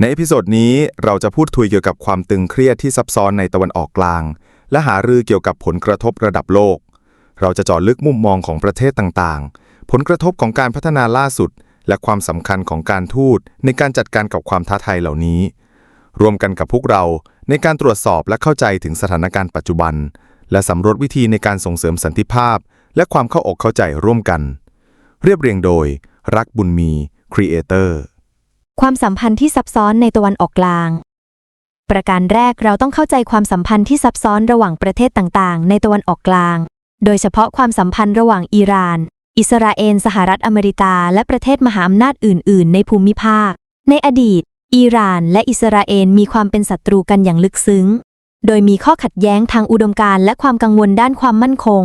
ในเอพิโซดนี้เราจะพูดคุยเกี่ยวกับความตึงเครียดที่ซับซ้อนในตะวันออกกลาง และหารือเกี่ยวกับผลกระทบระดับโลก เราจะเจาะลึกมุมมองของประเทศต่างๆ ผลกระทบของการพัฒนาล่าสุด และความสำคัญของการทูตในการจัดการกับความท้าทายเหล่านี้ รวมกันกับพวกเราในการตรวจสอบและเข้าใจถึงสถานการณ์ปัจจุบัน และสำรวจวิธีในการส่งเสริมสันติภาพ และความเข้าอกเข้าใจร่วมกัน เรียบเรียงโดย รักบุญมีครีเอเตอร์ ความสัมพันธ์ที่ซับซ้อนในตะวันออกกลาง ประการแรกเราต้องเข้าใจความสัมพันธ์ที่ซับซ้อนระหว่างประเทศต่างๆ ในตะวันออกกลาง โดยเฉพาะความสัมพันธ์ระหว่างอิหร่าน อิสราเอล สหรัฐอเมริกา และประเทศมหาอำนาจอื่น ๆ ในภูมิภาค ในอดีต อิหร่าน และอิสราเอลมีความเป็นศัตรูกันอย่างลึกซึ้ง โดยมีข้อขัดแย้งทางอุดมการณ์และความกังวลด้านความมั่นคง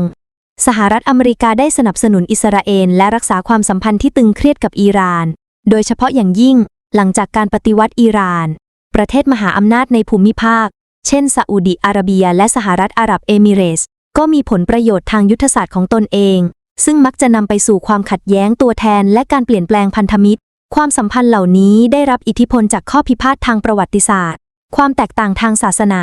สหรัฐอเมริกาได้สนับสนุนอิสราเอลและรักษาความสัมพันธ์ที่ตึงเครียดกับอิหร่าน โดยเฉพาะอย่างยิ่ง หลังจากการปฏิวัติอิหร่าน ประเทศมหาอำนาจในภูมิภาค เช่นซาอุดิอาระเบีย และสหรัฐอาหรับเอมิเรส ก็มีผลประโยชน์ทางยุทธศาสตร์ของตนเอง ซึ่งมักจะนำไปสู่ความขัดแย้งตัวแทนและการเปลี่ยนแปลงพันธมิตร ความสัมพันธ์เหล่านี้ได้รับอิทธิพลจากข้อพิพาททางประวัติศาสตร์ ความแตกต่างทางศาสนา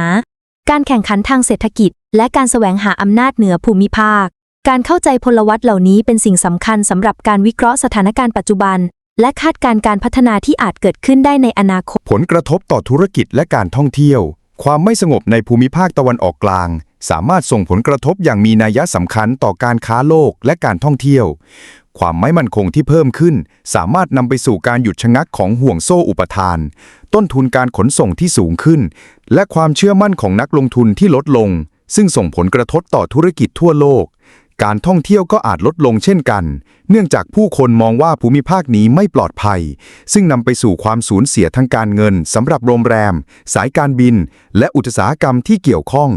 การแข่งขันทางเศรษฐกิจ และการแสวงหาอำนาจเหนือภูมิภาค การเข้าใจพลวัตเหล่านี้เป็นสิ่งสำคัญสำหรับการวิเคราะห์สถานการณ์ปัจจุบัน และคาดการณ์การพัฒนาที่อาจเกิดขึ้นได้ในอนาคต ผลกระทบต่อธุรกิจและการท่องเที่ยว ความไม่สงบในภูมิภาคตะวันออกกลาง สามารถส่งผลกระทบอย่างมีนัยสำคัญต่อการค้าโลกและการท่องเที่ยว ความไม่มั่นคงที่เพิ่มขึ้น สามารถนำไปสู่การหยุดชะงักของห่วงโซ่อุปทาน ต้นทุนการขนส่งที่สูงขึ้น และความเชื่อมั่นของนักลงทุนที่ลดลง ซึ่งส่งผลกระทบต่อธุรกิจทั่วโลก การท่องเที่ยวก็อาจลดลงเช่นกัน เนื่องจากผู้คนมองว่าภูมิภาคนี้ไม่ปลอดภัย ซึ่งนำไปสู่ความสูญเสียทางการเงินสำหรับโรงแรม สายการบิน และอุตสาหกรรมที่เกี่ยวข้อง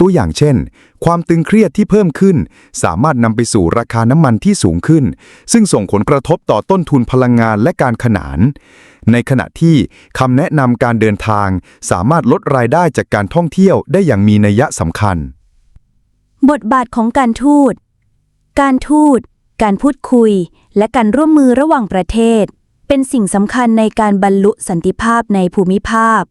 ตัวอย่างเช่น ความตึงเครียดที่เพิ่มขึ้น สามารถนำไปสู่ราคาน้ำมันที่สูงขึ้น ซึ่งส่งผลกระทบต่อต้นทุนพลังงานและการขนาน ในขณะที่คำแนะนำการเดินทาง สามารถลดรายได้จากการท่องเที่ยวได้อย่างมีนัยสำคัญ บทบาทของการทูต การทูต การพูดคุย และการร่วมมือระหว่างประเทศ เป็นสิ่งสำคัญในการบรรลุสันติภาพในภูมิภาค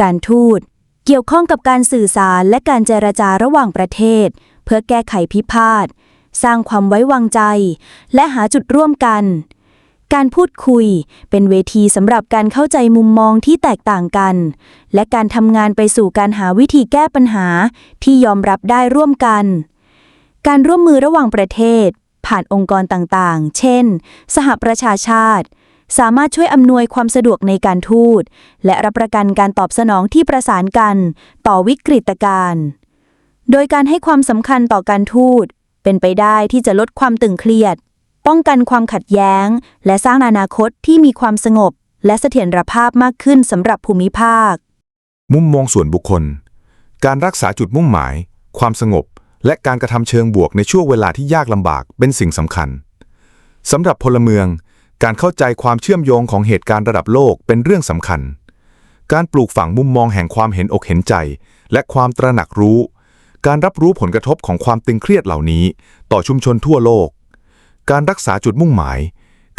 การทูต เกี่ยวข้องกับการสื่อสารและการเจรจาระหว่างประเทศ เพื่อแก้ไขพิพาท สร้างความไว้วางใจ และหาจุดร่วมกัน การพูดคุย เป็นเวทีสำหรับการเข้าใจมุมมองที่แตกต่างกัน และการทำงานไปสู่การหาวิธีแก้ปัญหาที่ยอมรับได้ร่วมกัน การร่วมมือระหว่างประเทศ ผ่านองค์กรต่างๆ เช่น สหประชาชาติ สามารถช่วยอำนวยความสะดวกในการทูต และรับประกันการตอบสนองที่ประสานกัน ต่อวิกฤตการณ์โดยการให้ความสำคัญต่อการทูตเป็นไปได้ที่จะลดความตึงเครียด ป้องกันความขัดแย้ง และสร้างอนาคตที่มีความสงบ และเสถียรภาพมากขึ้นสำหรับภูมิภาค มุมมองส่วนบุคคล การรักษาจุดมุ่งหมาย ความสงบ และการกระทำเชิงบวกในช่วงเวลาที่ยากลำบากเป็นสิ่งสำคัญสำหรับพลเมือง การเข้าใจความเชื่อมโยงของเหตุการณ์ระดับโลกเป็นเรื่องสำคัญ การปลูกฝังมุมมองแห่งความเห็นอกเห็นใจ และความตระหนักรู้ การรับรู้ผลกระทบของความตึงเครียดเหล่านี้ ต่อชุมชนทั่วโลก การรักษาจุดมุ่งหมาย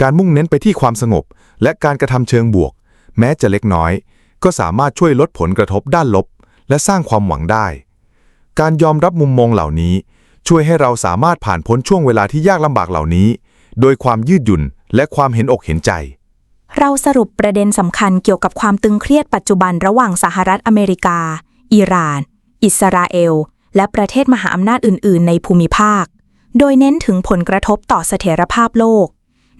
การมุ่งเน้นไปที่ความสงบ และการกระทำเชิงบวก แม้จะเล็กน้อย ก็สามารถช่วยลดผลกระทบด้านลบ และสร้างความหวังได้ การยอมรับมุมมองเหล่านี้ ช่วยให้เราสามารถผ่านพ้นช่วงเวลาที่ยากลำบากเหล่านี้ โดยความยืดหยุ่นและความเห็นอกเห็นใจ เราสรุปประเด็นสำคัญเกี่ยวกับความตึงเครียดปัจจุบันระหว่างสหรัฐอเมริกา อิหร่าน อิสราเอล และประเทศมหาอำนาจอื่น ๆ ในภูมิภาค โดยเน้นถึงผลกระทบต่อเสถียรภาพโลก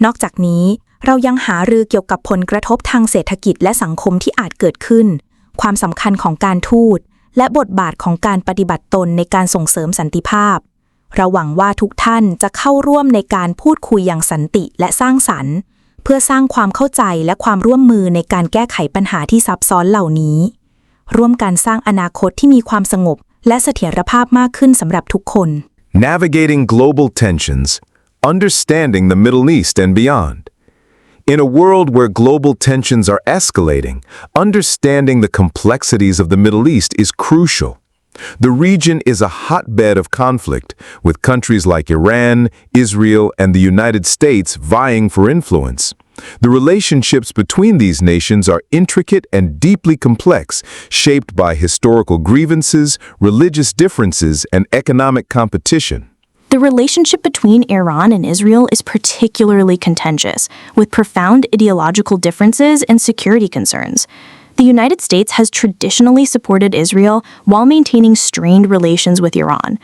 นอกจากนี้เรายังหารือเกี่ยวกับผลกระทบทางเศรษฐกิจและสังคมที่อาจเกิดขึ้น ความสำคัญของการทูต และบทบาทของการปฏิบัติตนในการส่งเสริมสันติภาพ เราหวังว่าทุกท่านจะเข้าร่วมในการพูดคุยอย่างสันติและสร้างสรรค์ เพื่อสร้างความเข้าใจและความร่วมมือในการแก้ไขปัญหาที่ซับซ้อนเหล่านี้ ร่วมกันสร้างอนาคตที่มีความสงบและเสถียรภาพมากขึ้นสำหรับทุกคน Navigating global tensions, understanding the Middle East and beyond. In a world where global tensions are escalating, understanding the complexities of the Middle East is crucial. The region is a hotbed of conflict, with countries like Iran, Israel, and the United States vying for influence. The relationships between these nations are intricate and deeply complex, shaped by historical grievances, religious differences, and economic competition. The relationship between Iran and Israel is particularly contentious, with profound ideological differences and security concerns. The United States has traditionally supported Israel while maintaining strained relations with Iran.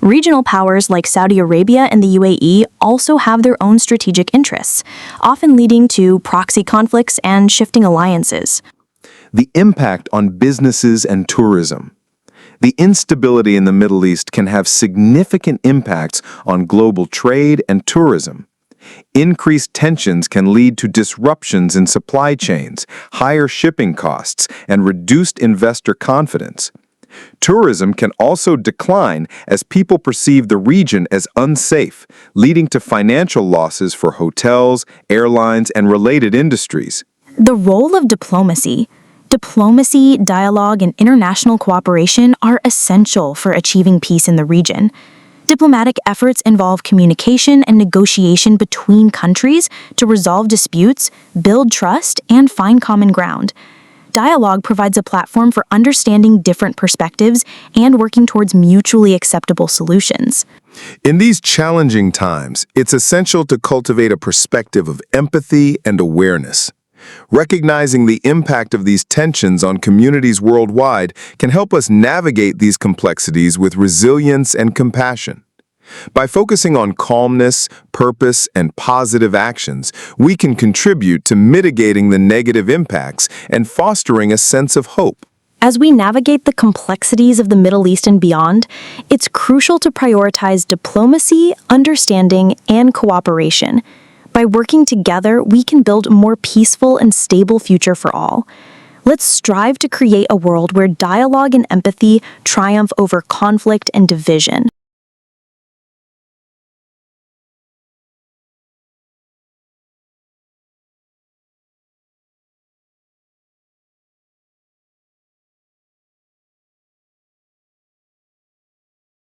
Regional powers like Saudi Arabia and the UAE also have their own strategic interests, often leading to proxy conflicts and shifting alliances. The impact on businesses and tourism. The instability in the Middle East can have significant impacts on global trade and tourism. Increased tensions can lead to disruptions in supply chains, higher shipping costs, and reduced investor confidence. Tourism can also decline as people perceive the region as unsafe, leading to financial losses for hotels, airlines, and related industries. The role of diplomacy. Diplomacy, dialogue, and international cooperation are essential for achieving peace in the region. Diplomatic efforts involve communication and negotiation between countries to resolve disputes, build trust, and find common ground. Dialogue provides a platform for understanding different perspectives and working towards mutually acceptable solutions. In these challenging times, it's essential to cultivate a perspective of empathy and awareness. Recognizing the impact of these tensions on communities worldwide can help us navigate these complexities with resilience and compassion. By focusing on calmness, purpose, and positive actions, we can contribute to mitigating the negative impacts and fostering a sense of hope. As we navigate the complexities of the Middle East and beyond, it's crucial to prioritize diplomacy, understanding, and cooperation. By working together, we can build a more peaceful and stable future for all. Let's strive to create a world where dialogue and empathy triumph over conflict and division.